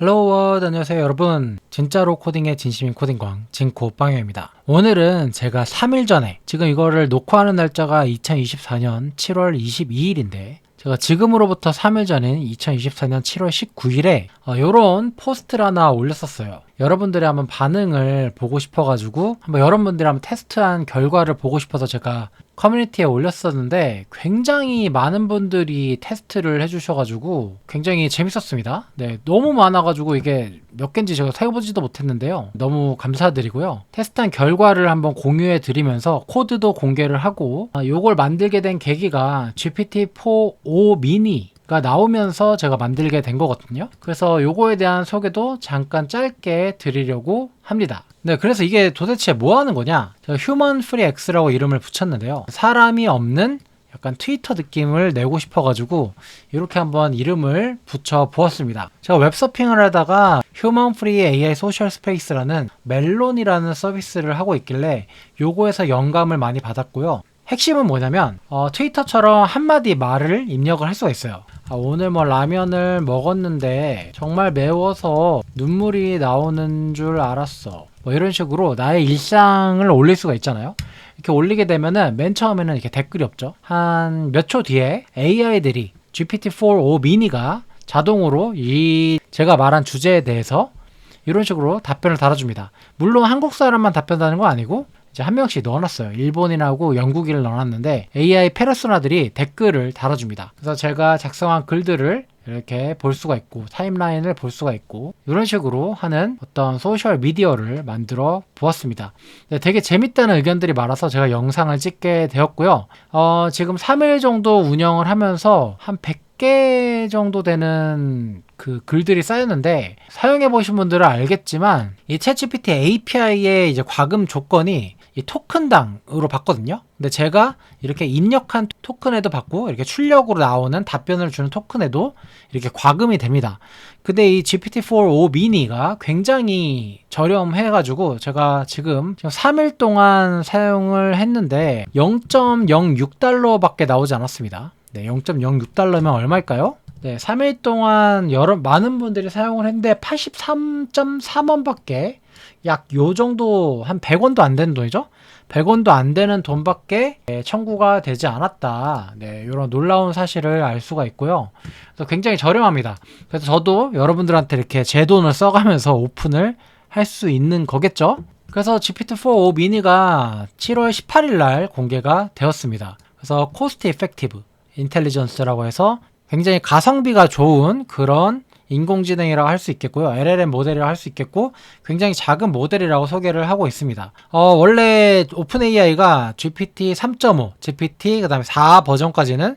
헬로 워 안녕하세요 여러분. 진짜로 코딩의 진심인 코딩광 진코 빵요입니다. 오늘은 제가 3일 전에 지금 이거를 녹화하는 날짜가 2024년 7월 22일인데 제가 지금으로부터 3일 전인 2024년 7월 19일에 어, 요런 포스트를 하나 올렸었어요 여러분들의 한번 반응을 보고 싶어가지고 한번 여러분들이 한번 테스트한 결과를 보고 싶어서 제가 커뮤니티에 올렸었는데 굉장히 많은 분들이 테스트를 해주셔가지고 굉장히 재밌었습니다. 네, 너무 많아가지고 이게 몇 개인지 제가 세어보지도 못했는데요. 너무 감사드리고요. 테스트한 결과를 한번 공유해 드리면서 코드도 공개를 하고 아, 요걸 만들게 된 계기가 GPT-4 5 미니 가 나오면서 제가 만들게 된 거거든요. 그래서 요거에 대한 소개도 잠깐 짧게 드리려고 합니다. 네, 그래서 이게 도대체 뭐 하는 거냐? 제가 휴먼 프리 X라고 이름을 붙였는데요. 사람이 없는 약간 트위터 느낌을 내고 싶어가지고 이렇게 한번 이름을 붙여 보았습니다. 제가 웹서핑을 하다가 휴먼 프리 AI 소셜 스페이스라는 멜론이라는 서비스를 하고 있길래 요거에서 영감을 많이 받았고요. 핵심은 뭐냐면 어, 트위터처럼 한마디 말을 입력을 할 수가 있어요. 아, 오늘 뭐 라면을 먹었는데 정말 매워서 눈물이 나오는 줄 알았어. 뭐 이런 식으로 나의 일상을 올릴 수가 있잖아요. 이렇게 올리게 되면은 맨 처음에는 이렇게 댓글이 없죠. 한 몇 초 뒤에 AI들이 GPT-4 5 미니가 자동으로 이 제가 말한 주제에 대해서 이런 식으로 답변을 달아줍니다. 물론 한국 사람만 답변하는 거 아니고 이제 한 명씩 넣어놨어요. 일본인하고 영국인을 넣어놨는데 AI 페르소나들이 댓글을 달아줍니다. 그래서 제가 작성한 글들을 이렇게 볼 수가 있고 타임라인을 볼 수가 있고 이런 식으로 하는 어떤 소셜 미디어를 만들어 보았습니다. 네, 되게 재밌다는 의견들이 많아서 제가 영상을 찍게 되었고요. 어, 지금 3일 정도 운영을 하면서 한 100 개 정도 되는 그 글들이 쌓였는데 사용해 보신 분들은 알겠지만 이 챗GPT API의 이제 과금 조건이 이 토큰당으로 받거든요. 근데 제가 이렇게 입력한 토큰에도 받고 이렇게 출력으로 나오는 답변을 주는 토큰에도 이렇게 과금이 됩니다. 근데 이 GPT-4 5 미니가 굉장히 저렴해가지고 제가 지금 3일 동안 사용을 했는데 0.06달러밖에 나오지 않았습니다. 네, 0.06달러면 얼마일까요? 네, 3일 동안 여러 많은 분들이 사용을 했는데 83.3원밖에 약 요 정도 한 100원도 안 되는 돈이죠. 100원도 안 되는 돈밖에 청구가 되지 않았다. 네, 이런 놀라운 사실을 알 수가 있고요. 그래서 굉장히 저렴합니다. 그래서 저도 여러분들한테 이렇게 제 돈을 써가면서 오픈을 할 수 있는 거겠죠. 그래서 GPT-4 5 미니가 7월 18일 날 공개가 되었습니다. 그래서 코스트 이펙티브 인텔리전스라고 해서 굉장히 가성비가 좋은 그런 인공지능이라고 할 수 있겠고요. LLM 모델이라고 할 수 있겠고 굉장히 작은 모델이라고 소개를 하고 있습니다. 어, 원래 오픈 AI가 GPT 3.5, GPT 그 다음에 4 버전까지는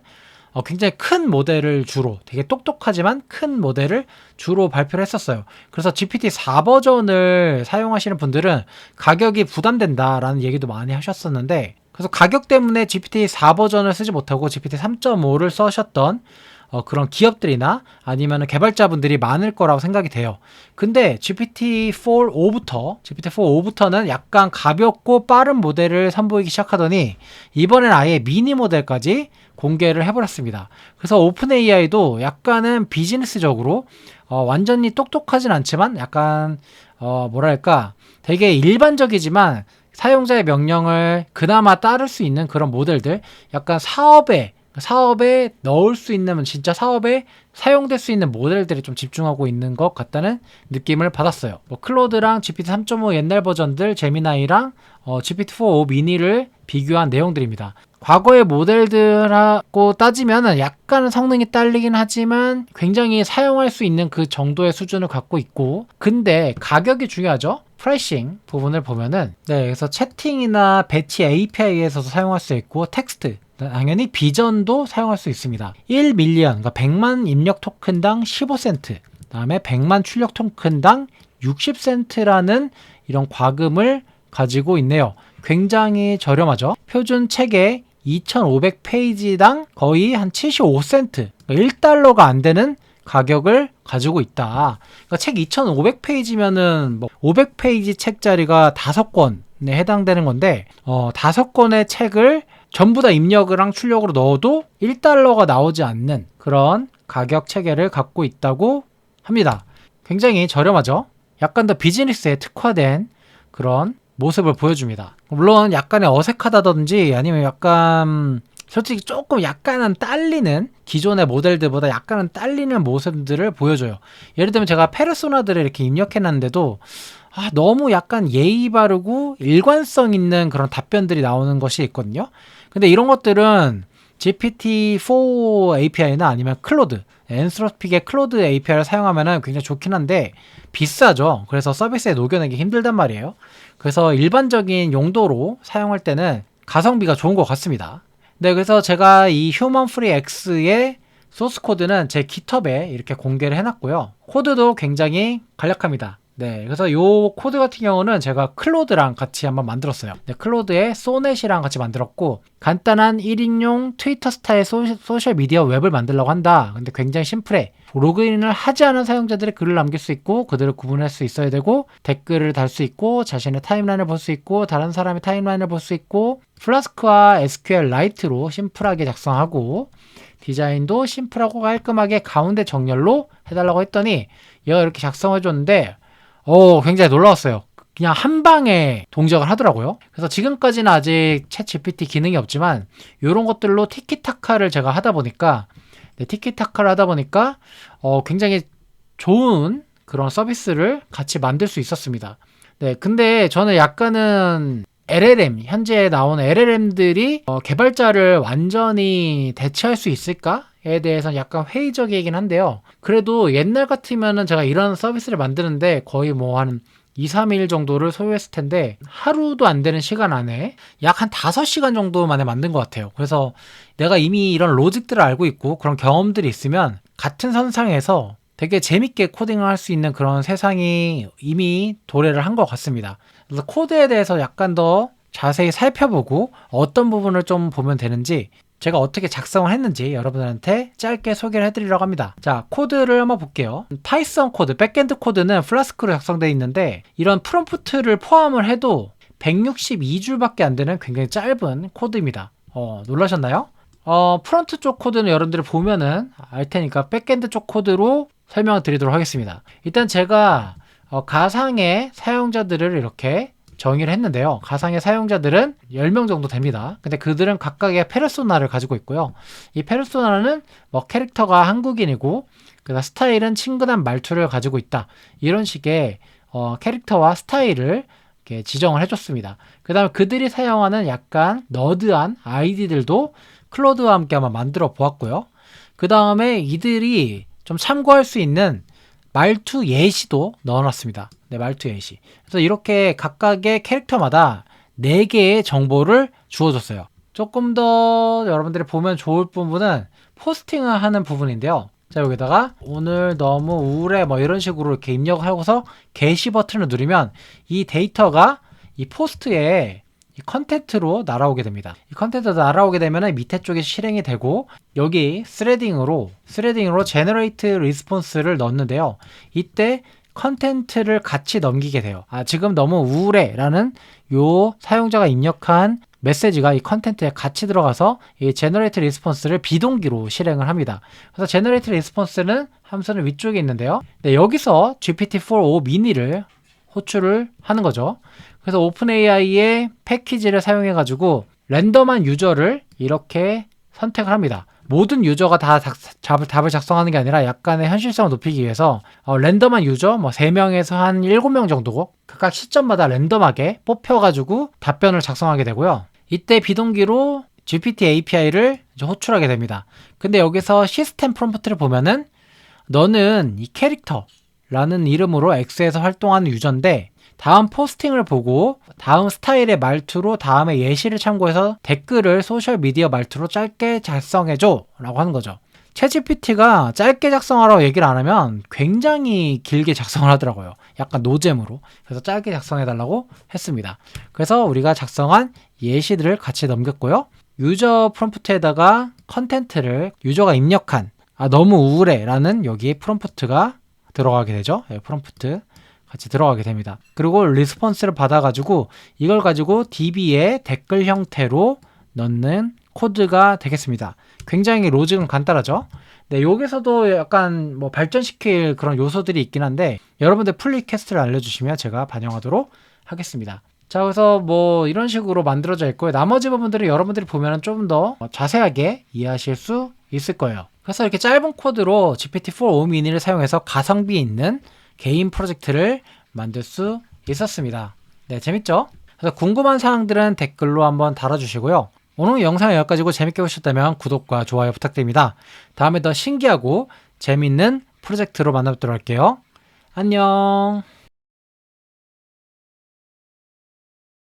어, 굉장히 큰 모델을 주로 되게 똑똑하지만 큰 모델을 주로 발표를 했었어요. 그래서 GPT 4 버전을 사용하시는 분들은 가격이 부담된다라는 얘기도 많이 하셨었는데 그래서 가격 때문에 GPT 4 버전을 쓰지 못하고 GPT 3.5를 써셨던 어, 그런 기업들이나 아니면 개발자분들이 많을 거라고 생각이 돼요. 근데 GPT-4 5부터 GPT-4 5부터는 약간 가볍고 빠른 모델을 선보이기 시작하더니 이번엔 아예 미니 모델까지 공개를 해버렸습니다. 그래서 오픈 AI도 약간은 비즈니스적으로 어, 완전히 똑똑하진 않지만 약간 어, 뭐랄까 되게 일반적이지만 사용자의 명령을 그나마 따를 수 있는 그런 모델들 약간 사업에 사업에 넣을 수 있는 진짜 사업에 사용될 수 있는 모델들이 좀 집중하고 있는 것 같다는 느낌을 받았어요. 뭐 클로드랑 GPT 3.5 옛날 버전들 제미나이랑 어, GPT-4 5 미니를 비교한 내용들입니다. 과거의 모델들하고 따지면 약간 성능이 딸리긴 하지만 굉장히 사용할 수 있는 그 정도의 수준을 갖고 있고 근데 가격이 중요하죠. 프라이싱 부분을 보면은 네 그래서 채팅이나 배치 API에서도 사용할 수 있고 텍스트 당연히 비전도 사용할 수 있습니다. 1밀리언, 그러니까 100만 입력 토큰당 15센트, 다음에 100만 출력 토큰당 60센트라는 이런 과금을 가지고 있네요. 굉장히 저렴하죠. 표준 책에 2,500페이지당 거의 한 75센트, 1달러가 그러니까 안 되는 가격을 가지고 있다. 그러니까 책 2,500페이지면은 뭐 500페이지 책자리가 5권에 해당되는 건데, 어, 5권의 책을 전부 다 입력이랑 출력으로 넣어도 1달러가 나오지 않는 그런 가격 체계를 갖고 있다고 합니다. 굉장히 저렴하죠. 약간 더 비즈니스에 특화된 그런 모습을 보여줍니다. 물론 약간의 어색하다든지 아니면 약간 솔직히 조금 약간은 딸리는 기존의 모델들보다 약간은 딸리는 모습들을 보여줘요. 예를 들면 제가 페르소나들을 이렇게 입력해놨는데도 아, 너무 약간 예의 바르고 일관성 있는 그런 답변들이 나오는 것이 있거든요. 근데 이런 것들은 GPT-4 API나 아니면 클로드, 엔스로픽의 클로드 API를 사용하면 굉장히 좋긴 한데 비싸죠. 그래서 서비스에 녹여내기 힘들단 말이에요. 그래서 일반적인 용도로 사용할 때는 가성비가 좋은 것 같습니다. 네, 그래서 제가 이 휴먼 프리 X의 소스 코드는 제 깃허브에 이렇게 공개를 해놨고요. 코드도 굉장히 간략합니다. 네, 그래서 요 코드 같은 경우는 제가 클로드랑 같이 한번 만들었어요. 네, 클로드의 소넷이랑 같이 만들었고 간단한 1인용 트위터 스타일 소, 셜 미디어 웹을 만들려고 한다. 근데 굉장히 심플해. 로그인을 하지 않은 사용자들의 글을 남길 수 있고 그들을 구분할 수 있어야 되고 댓글을 달 수 있고 자신의 타임라인을 볼 수 있고 다른 사람의 타임라인을 볼 수 있고 플라스크와 SQL 라이트로 심플하게 작성하고 디자인도 심플하고 깔끔하게 가운데 정렬로 해달라고 했더니 얘가 이렇게 작성해 줬는데 어, 굉장히 놀라웠어요. 그냥 한 방에 동작을 하더라고요. 그래서 지금까지는 아직 챗 GPT 기능이 없지만 이런 것들로 티키타카를 제가 하다 보니까 네, 티키타카를 하다 보니까 어, 굉장히 좋은 그런 서비스를 같이 만들 수 있었습니다. 네, 근데 저는 약간은 LLM 현재 나오는 LLM들이 어, 개발자를 완전히 대체할 수 있을까? 에 대해서는 약간 회의적이긴 한데요. 그래도 옛날 같으면은 제가 이런 서비스를 만드는데 거의 뭐 한 2, 3일 정도를 소요했을 텐데 하루도 안 되는 시간 안에 약 한 5시간 정도 만에 만든 것 같아요. 그래서 내가 이미 이런 로직들을 알고 있고 그런 경험들이 있으면 같은 선상에서 되게 재밌게 코딩을 할 수 있는 그런 세상이 이미 도래를 한 것 같습니다. 그래서 코드에 대해서 약간 더 자세히 살펴보고 어떤 부분을 좀 보면 되는지 제가 어떻게 작성을 했는지 여러분들한테 짧게 소개를 해드리려고 합니다. 자, 코드를 한번 볼게요. 파이썬 코드, 백엔드 코드는 플라스크로 작성되어 있는데 이런 프롬프트를 포함을 해도 162줄밖에 안 되는 굉장히 짧은 코드입니다. 어, 놀라셨나요? 어, 프론트 쪽 코드는 여러분들이 보면은 알 테니까 백엔드 쪽 코드로 설명을 드리도록 하겠습니다. 일단 제가 어, 가상의 사용자들을 이렇게 정의를 했는데요. 가상의 사용자들은 10명 정도 됩니다. 근데 그들은 각각의 페르소나를 가지고 있고요. 이 페르소나는 뭐 캐릭터가 한국인이고 그다음 스타일은 친근한 말투를 가지고 있다. 이런 식의 어, 캐릭터와 스타일을 이렇게 지정을 해줬습니다. 그 다음에 그들이 사용하는 약간 너드한 아이디들도 클로드와 함께 한번 만들어 보았고요. 그 다음에 이들이 좀 참고할 수 있는 말투 예시도 넣어놨습니다. 네, 말투 예시. 그래서 이렇게 각각의 캐릭터마다 4개의 정보를 주어줬어요. 조금 더 여러분들이 보면 좋을 부분은 포스팅을 하는 부분인데요. 자, 여기다가 오늘 너무 우울해 뭐 이런 식으로 이렇게 입력을 하고서 게시 버튼을 누르면 이 데이터가 이 포스트에 이 컨텐트로 날아오게 됩니다. 이 컨텐트로 날아오게 되면 밑에 쪽에 실행이 되고 여기 스레딩으로 스레딩으로 제너레이트 리스폰스를 넣는데요. 이때 컨텐트를 같이 넘기게 돼요. 아, 지금 너무 우울해 라는 요 사용자가 입력한 메시지가 이 컨텐트에 같이 들어가서 이 제너레이트 리스폰스를 비동기로 실행을 합니다. 그래서 제너레이트 리스폰스는 함수는 위쪽에 있는데요. 네, 여기서 GPT-4o 미니를 호출을 하는 거죠. 그래서 오픈AI의 패키지를 사용해 가지고 랜덤한 유저를 이렇게 선택을 합니다. 모든 유저가 다 작, 답을 작성하는 게 아니라 약간의 현실성을 높이기 위해서 어, 랜덤한 유저 뭐 3명에서 한 7명 정도 각각 시점마다 랜덤하게 뽑혀가지고 답변을 작성하게 되고요. 이때 비동기로 GPT API를 호출하게 됩니다. 근데 여기서 시스템 프롬프트를 보면은 너는 이 캐릭터라는 이름으로 X에서 활동하는 유저인데 다음 포스팅을 보고 다음 스타일의 말투로 다음에 예시를 참고해서 댓글을 소셜 미디어 말투로 짧게 작성해줘 라고 하는 거죠. 채GPT가 짧게 작성하라고 얘기를 안 하면 굉장히 길게 작성을 하더라고요. 약간 노잼으로. 그래서 짧게 작성해달라고 했습니다. 그래서 우리가 작성한 예시들을 같이 넘겼고요. 유저 프롬프트에다가 컨텐트를 유저가 입력한 아 너무 우울해 라는 여기 프롬프트가 들어가게 되죠. 네, 프롬프트 같이 들어가게 됩니다. 그리고 리스폰스를 받아가지고 이걸 가지고 DB에 댓글 형태로 넣는 코드가 되겠습니다. 굉장히 로직은 간단하죠? 네, 여기서도 약간 뭐 발전시킬 그런 요소들이 있긴 한데 여러분들 플리캐스트를 알려주시면 제가 반영하도록 하겠습니다. 자, 그래서 뭐 이런 식으로 만들어져 있고요. 나머지 부분들은 여러분들이 보면 좀 더 자세하게 이해하실 수 있을 거예요. 그래서 이렇게 짧은 코드로 GPT-4 o 미니를 사용해서 가성비 있는 개인 프로젝트를 만들 수 있었습니다. 네, 재밌죠? 그래서 궁금한 사항들은 댓글로 한번 달아주시고요. 오늘 영상 여기까지고 재밌게 보셨다면 구독과 좋아요 부탁드립니다. 다음에 더 신기하고 재밌는 프로젝트로 만나뵙도록 할게요. 안녕.